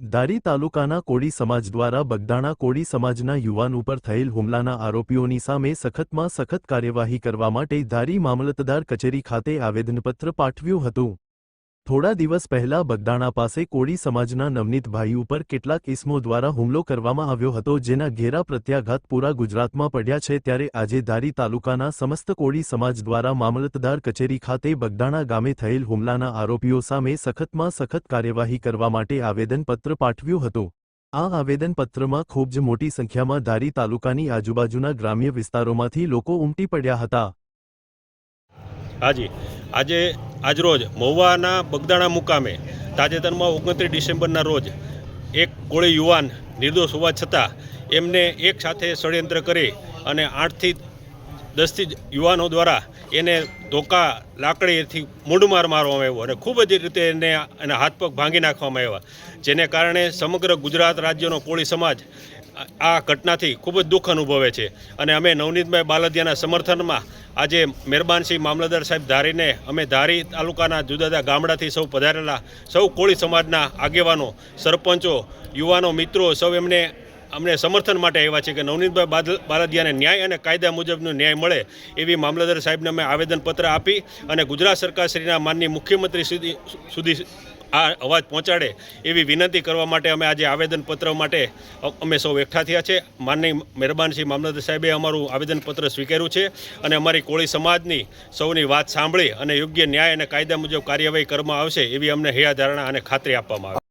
ધારી તાલુકાના કોળી સમાજ દ્વારા બગદાણા કોળી સમાજના યુવાન ઉપર થયેલ હુમલાના આરોપીઓની સામે સખતમાં સખત કાર્યવાહી કરવા માટે ધારી મામલતદાર કચેરી ખાતે આવેદનપત્ર પાઠવ્યું હતું. થોડા દિવસ પહેલા બગદાણા પાસે કોળી સમાજના નવનીતભાઈ ઉપર કેટલાક ઇસમો દ્વારા હુમલો કરવામાં આવ્યો હતો જેના ઘેરા પ્રત્યાઘાત પૂરા ગુજરાતમાં પડ્યા છે ત્યારે આજે ધારી તાલુકાના સમસ્ત કોળી સમાજ દ્વારા મામલતદાર કચેરી ખાતે બગદાણા ગામે થયેલ હુમલાના આરોપીઓ સામે સખતમાં સખત કાર્યવાહી કરવા માટે આવેદનપત્ર પાઠવ્યું હતું. આ આવેદનપત્રમાં ખૂબ જ મોટી સંખ્યામાં ધારી તાલુકાની આજુબાજુના ગ્રામ્ય વિસ્તારોમાંથી લોકો ઉમટી પડ્યા હતા. હાજી. આજે આજરોજ મહુવાના બગદાણા મુકામે, તાજેતરમાં ઓગણત્રીસ ડિસેમ્બરના રોજ, એક કોળી યુવાન નિર્દોષ હોવા છતાં એમને એક સાથે ષડયંત્ર કરી અને આઠથી દસથી યુવાનો દ્વારા એને ધોકા લાકડીથી મૂંઢમાર મારવામાં આવ્યો અને ખૂબ જ રીતે એને એના હાથ પગ ભાંગી નાખવામાં આવ્યા. જેને કારણે સમગ્ર ગુજરાત રાજ્યનો કોળી સમાજ આ ઘટનાથી ખૂબ જ દુઃખ અનુભવે છે. અને અમે નવનીતભાઈ બાલદિયાના સમર્થનમાં આજે મહેરબાનસિંહ મામલતદાર સાહેબ ધારીને અમે ધારી તાલુકાના જુદા જુદા ગામડાથી સૌ પધારેલા સૌ કોળી સમાજના આગેવાનો, સરપંચો, યુવાનો, મિત્રો સૌ એમને અમને સમર્થન માટે આવ્યા છે કે નવનીતભાઈ બાલદિયાને ન્યાય અને કાયદા મુજબનો ન્યાય મળે એવી મામલતદાર સાહેબને અમે આવેદનપત્ર આપી અને ગુજરાત સરકારશ્રીના માનની મુખ્યમંત્રી સુધી સુધી આ અવાજ પહોંચાડે એવી વિનંતી કરવા માટે અમે આજે આવેદનપત્ર માટે અમે સૌ એકઠા થયા છે. માનની શ્રી મામલતદાર સાહેબે અમારું આવેદનપત્ર સ્વીકાર્યું છે અને અમારી કોળી સમાજની સૌની વાત સાંભળી અને યોગ્ય ન્યાય અને કાયદા મુજબ કાર્યવાહી કરવામાં આવશે એવી અમને હૈયાધારણા અને ખાતરી આપવામાં આવે.